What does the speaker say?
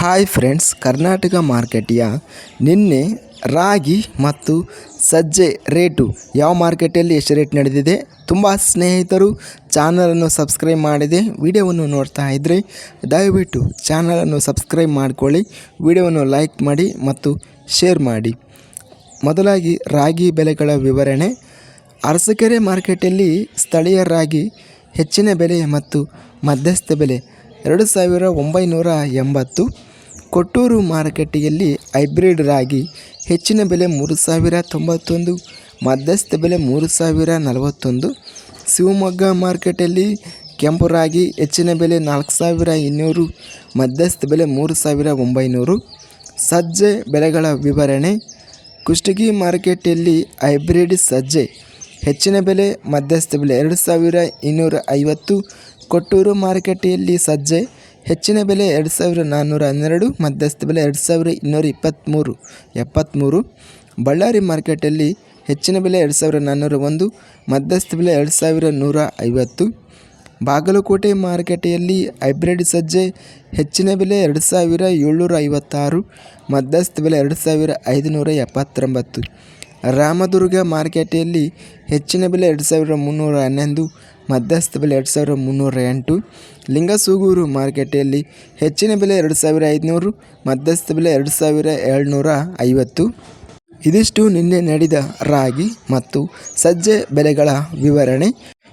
Hi friends Karnataka ಮಾರ್ಕೆಟಿಯ ನಿನ್ನೆ ರಾಗಿ ಮತ್ತು ಸಜ್ಜೆ ರೇಟು ಯಾವ ಮಾರ್ಕೆಟಲ್ಲಿ ಎಷ್ಟು ರೇಟ್ ನಡೆದಿದೆ? ತುಂಬ ಸ್ನೇಹಿತರು ಚಾನಲನ್ನು ಸಬ್ಸ್ಕ್ರೈಬ್ ಮಾಡಿದೆ. ವಿಡಿಯೋವನ್ನು ನೋಡ್ತಾ ಇದ್ದರೆ ದಯವಿಟ್ಟು ಚಾನಲನ್ನು ಸಬ್ಸ್ಕ್ರೈಬ್ ಮಾಡಿಕೊಳ್ಳಿ. ವಿಡಿಯೋವನ್ನು ಲೈಕ್ ಮಾಡಿ ಮತ್ತು ಶೇರ್ ಮಾಡಿ. ಮೊದಲಾಗಿ ರಾಗಿ ಬೆಲೆಗಳ ವಿವರಣೆ. ಅರಸಕೆರೆ ಮಾರ್ಕೆಟಲ್ಲಿ ಸ್ಥಳೀಯ ರಾಗಿ ಹೆಚ್ಚಿನ ಬೆಲೆ ಮತ್ತು ಮಧ್ಯಸ್ಥ ಬೆಲೆ ಎರಡು ಸಾವಿರ ಒಂಬೈನೂರ ಎಂಬತ್ತು. ಕೊಟ್ಟೂರು ಮಾರುಕಟ್ಟೆಯಲ್ಲಿ ಹೈಬ್ರಿಡ್ ರಾಗಿ ಹೆಚ್ಚಿನ ಬೆಲೆ ಮೂರು ಸಾವಿರ ತೊಂಬತ್ತೊಂದು, ಮಧ್ಯಸ್ಥ ಬೆಲೆ ಮೂರು ಸಾವಿರ ನಲವತ್ತೊಂದು. ಶಿವಮೊಗ್ಗ ಮಾರ್ಕೆಟಲ್ಲಿ ಕೆಂಪು ರಾಗಿ ಹೆಚ್ಚಿನ ಬೆಲೆ ನಾಲ್ಕು ಸಾವಿರ ಇನ್ನೂರು, ಮಧ್ಯಸ್ಥ ಬೆಲೆ ಮೂರು ಸಾವಿರ ಒಂಬೈನೂರು. ಸಜ್ಜೆ ಬೆಲೆಗಳ ವಿವರಣೆ, ಕುಷ್ಟಗಿ ಮಾರ್ಕೆಟಲ್ಲಿ ಹೈಬ್ರಿಡ್ ಸಜ್ಜೆ ಹೆಚ್ಚಿನ ಬೆಲೆ ಮಧ್ಯಸ್ಥ ಬೆಲೆ ಎರಡು ಸಾವಿರ ಇನ್ನೂರ ಐವತ್ತು ಕೊಟ್ಟೂರು ಮಾರುಕಟ್ಟೆಯಲ್ಲಿ ಸಜ್ಜೆ ಹೆಚ್ಚಿನ ಬೆಲೆ ಎರಡು ಸಾವಿರ ನಾನ್ನೂರ ಹನ್ನೆರಡು, ಮಧ್ಯಸ್ಥ ಬೆಲೆ ಎರಡು ಸಾವಿರ ಇನ್ನೂರ ಇಪ್ಪತ್ತ್ಮೂರು, ಎಪ್ಪತ್ತ್ಮೂರು. ಬಳ್ಳಾರಿ ಮಾರ್ಕೆಟಲ್ಲಿ ಹೆಚ್ಚಿನ ಬೆಲೆ ಎರಡು ಸಾವಿರ ನಾನ್ನೂರ ಒಂದು, ಮಧ್ಯಸ್ಥ ಬೆಲೆ ಎರಡು ಸಾವಿರ ನೂರ ಐವತ್ತು. ಬಾಗಲಕೋಟೆ ಮಾರುಕಟ್ಟೆಯಲ್ಲಿ ಹೈಬ್ರಿಡ್ ಸಜ್ಜೆ ಹೆಚ್ಚಿನ ಬೆಲೆ ಎರಡು ಸಾವಿರ ಏಳ್ನೂರ ಐವತ್ತಾರು, ಮಧ್ಯಸ್ಥ ಬೆಲೆ ಎರಡು ಸಾವಿರ ಐದುನೂರ ಎಪ್ಪತ್ತೊಂಬತ್ತು. ರಾಮದುರ್ಗ ಮಾರುಕಟ್ಟೆಯಲ್ಲಿ ಹೆಚ್ಚಿನ ಬೆಲೆ ಎರಡು ಸಾವಿರದ ಮುನ್ನೂರ ಹನ್ನೊಂದು, ಮಧ್ಯಸ್ಥ ಬೆಲೆ ಎರಡು ಸಾವಿರ ಮುನ್ನೂರ ಎಂಟು, ಲಿಂಗಸೂಗೂರು ಮಾರುಕಟ್ಟೆಯಲ್ಲಿ ಹೆಚ್ಚಿನ ಬೆಲೆ ಎರಡು ಸಾವಿರ ಐದುನೂರು, ಮಧ್ಯಸ್ಥ ಬೆಲೆ ಎರಡು ಸಾವಿರ ಏಳ್ನೂರ ಐವತ್ತು. ಇದಿಷ್ಟು ನಿನ್ನೆ ನಡೆದ ರಾಗಿ ಮತ್ತು ಸಜ್ಜೆ ಬೆಲೆಗಳ ವಿವರಣೆ.